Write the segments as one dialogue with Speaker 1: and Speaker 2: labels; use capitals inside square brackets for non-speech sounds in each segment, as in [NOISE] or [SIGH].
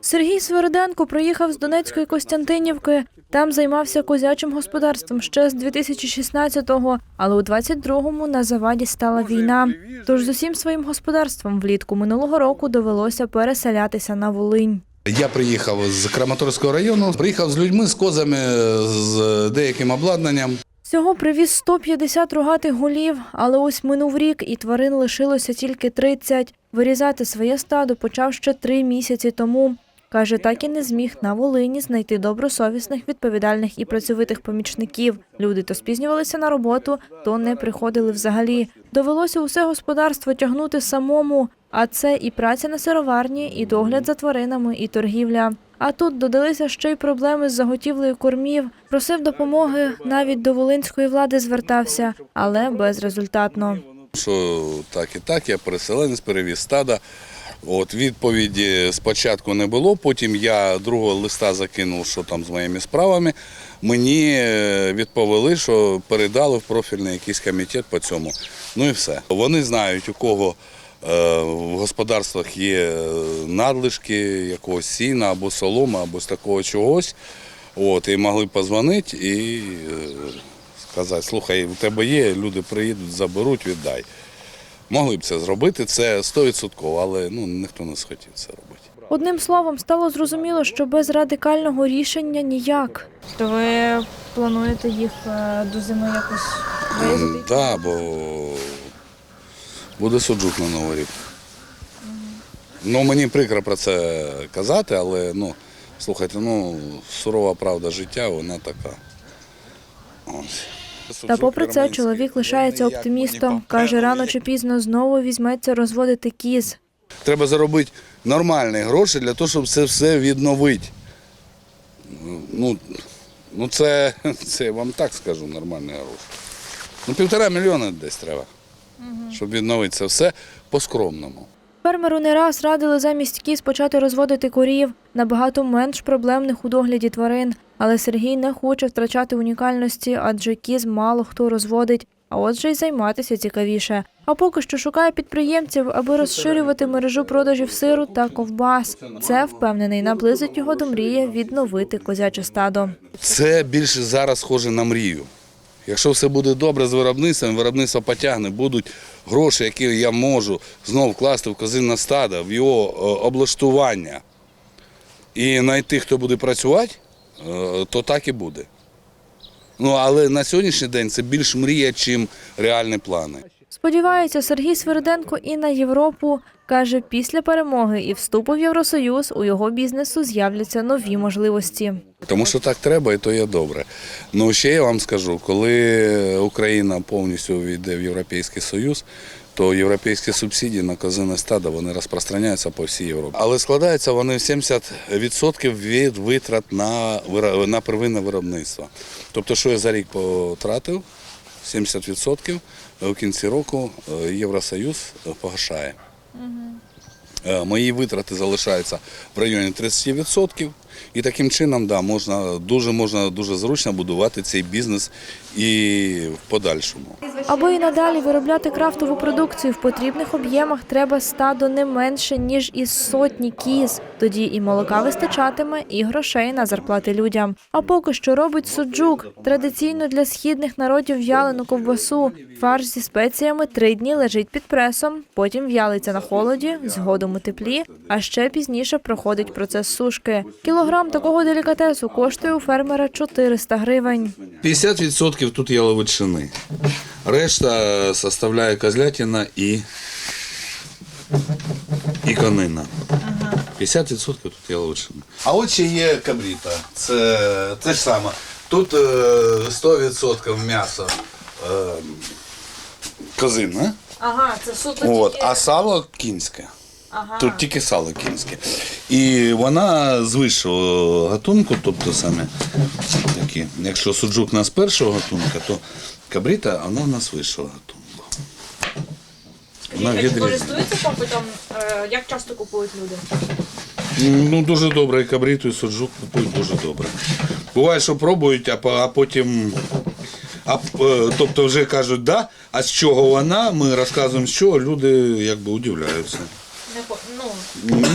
Speaker 1: Сергій Свериденко приїхав з Донецької Костянтинівки. Там займався козячим господарством ще з 2016-го, але у 22-му на заваді стала війна. Тож з усім своїм господарством влітку минулого року довелося переселятися на Волинь.
Speaker 2: Я приїхав з Краматорського району, приїхав з людьми, з козами, з деяким обладнанням.
Speaker 1: Всього привіз 150 рогатих голів, але ось минув рік, і тварин лишилося тільки 30. Вирізати своє стадо почав ще три місяці тому. Каже, так і не зміг на Волині знайти добросовісних, відповідальних і працьовитих помічників. Люди то спізнювалися на роботу, то не приходили взагалі. Довелося усе господарство тягнути самому. А це і праця на сироварні, і догляд за тваринами, і торгівля. А тут додалися ще й проблеми з заготівлею кормів. Просив допомоги, навіть до волинської влади звертався, але безрезультатно.
Speaker 2: Що так і так, я переселенець, перевіз стада. От відповіді спочатку не було. Потім я другого листа закинув, що там з моїми справами. Мені е, відповіли, що передали в профільний якийсь комітет по цьому. Ну і все. Вони знають, у кого в господарствах є е, надлишки якогось сіна або солома, або з такого чогось. От, і могли позвонити і е, сказати, слухай, у тебе є, люди приїдуть, заберуть, віддай. Могли б це зробити, це 100%, але ну, ніхто не схотів це робити.
Speaker 1: Одним словом, стало зрозуміло, що без радикального рішення ніяк. То ви плануєте їх е, до зими якось
Speaker 2: Так, да, бо буде суджук на Новий рік. Ну, мені прикро про це казати, але ну, слухайте, ну, сурова правда життя, вона така. Ось.
Speaker 1: Та попри це, чоловік лишається оптимістом. Каже, рано чи пізно знову візьметься розводити кіз.
Speaker 2: Треба заробити нормальні гроші для того, щоб це все відновити. Ну, ну це, [LAUGHS] це я вам так скажу, нормальні гроші. Ну, півтора мільйона десь треба, щоб відновити це все по-скромному.
Speaker 1: Фермеру не раз радили замість кіз почати розводити корів, набагато менш проблемних у догляді тварин. Але Сергій не хоче втрачати унікальності, адже кіз мало хто розводить, а отже й займатися цікавіше. А поки що шукає підприємців, аби розширювати мережу продажів сиру та ковбас. Це впевнений, наблизить його до мрії відновити козяче стадо.
Speaker 2: Це більше зараз схоже на мрію. Якщо все буде добре з виробництвом, виробництво потягне, будуть гроші, які я можу знову вкласти в козинне стадо, в його е, облаштування і знайти, хто буде працювати, е, то так і буде. Ну, але на сьогоднішній день це більш мрія, чим реальні плани.
Speaker 1: Сподівається, Сергій Свериденко і на Європу каже, після перемоги і вступу в Євросоюз у його бізнесу з'являться нові можливості.
Speaker 2: Тому що так треба, і то є добре. Ну ще я вам скажу, коли Україна повністю війде в Європейський Союз, то європейські субсидії на козине стадо вони розпространяються по всій Європі. Але складаються вони в 70% від витрат на, на первинне виробництво. Тобто, що я за рік потратив, 70% в кінці року е, Євросоюз е, погашає. Е, Мої витрати залишаються в районі 30%. І таким чином да, можна, дуже, можна дуже зручно будувати цей бізнес і в подальшому.
Speaker 1: Аби і надалі виробляти крафтову продукцію в потрібних об'ємах, треба стадо не менше ніж із сотні кіз. Тоді і молока вистачатиме, і грошей на зарплати людям. А поки що робить суджук традиційно для східних народів в'ялену ковбасу. Фарш зі спеціями три дні лежить під пресом, потім в'ялиться на холоді, згодом у теплі, а ще пізніше проходить процес сушки. Кілограм такого делікатесу коштує у фермера 400 гривень.
Speaker 2: 50% тут яловичини. Решта составляє козлятина і, і конина. 50% тут яловичини. А от ще є кабріта. Це те ж саме. Тут е, 100% м'яса е, козина.
Speaker 1: Ага, це суто
Speaker 2: От, а сало кінське. Тут тільки сало кінське. І вона з вищого гатунку, тобто саме такі. Якщо суджук у нас першого гатунка, то кабріта вона у нас вищого гатунку. Вона
Speaker 3: Скажіть, а чи користуються попитом? Е, Як часто купують люди?
Speaker 2: Ну, дуже добре, і кабріту, і суджук купують дуже добре. Буває, що пробують, а, по- а потім. А, е, тобто вже кажуть, да, а з чого вона, ми розказуємо, з чого, люди якби удивляються.
Speaker 3: Не по- ну,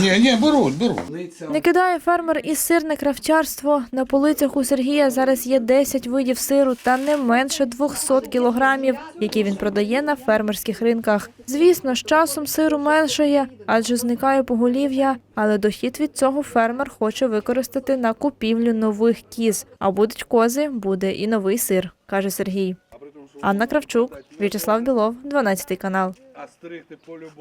Speaker 4: Ні, ні, беруть, беруть.
Speaker 1: Не кидає фермер і сирне кравчарство. На полицях у Сергія зараз є 10 видів сиру та не менше 200 кілограмів, які він продає на фермерських ринках. Звісно, з часом сиру меншає, адже зникає поголів'я, але дохід від цього фермер хоче використати на купівлю нових кіз. А будуть кози, буде і новий сир, каже Сергій. Анна Кравчук, В'ячеслав Білов, 12 канал.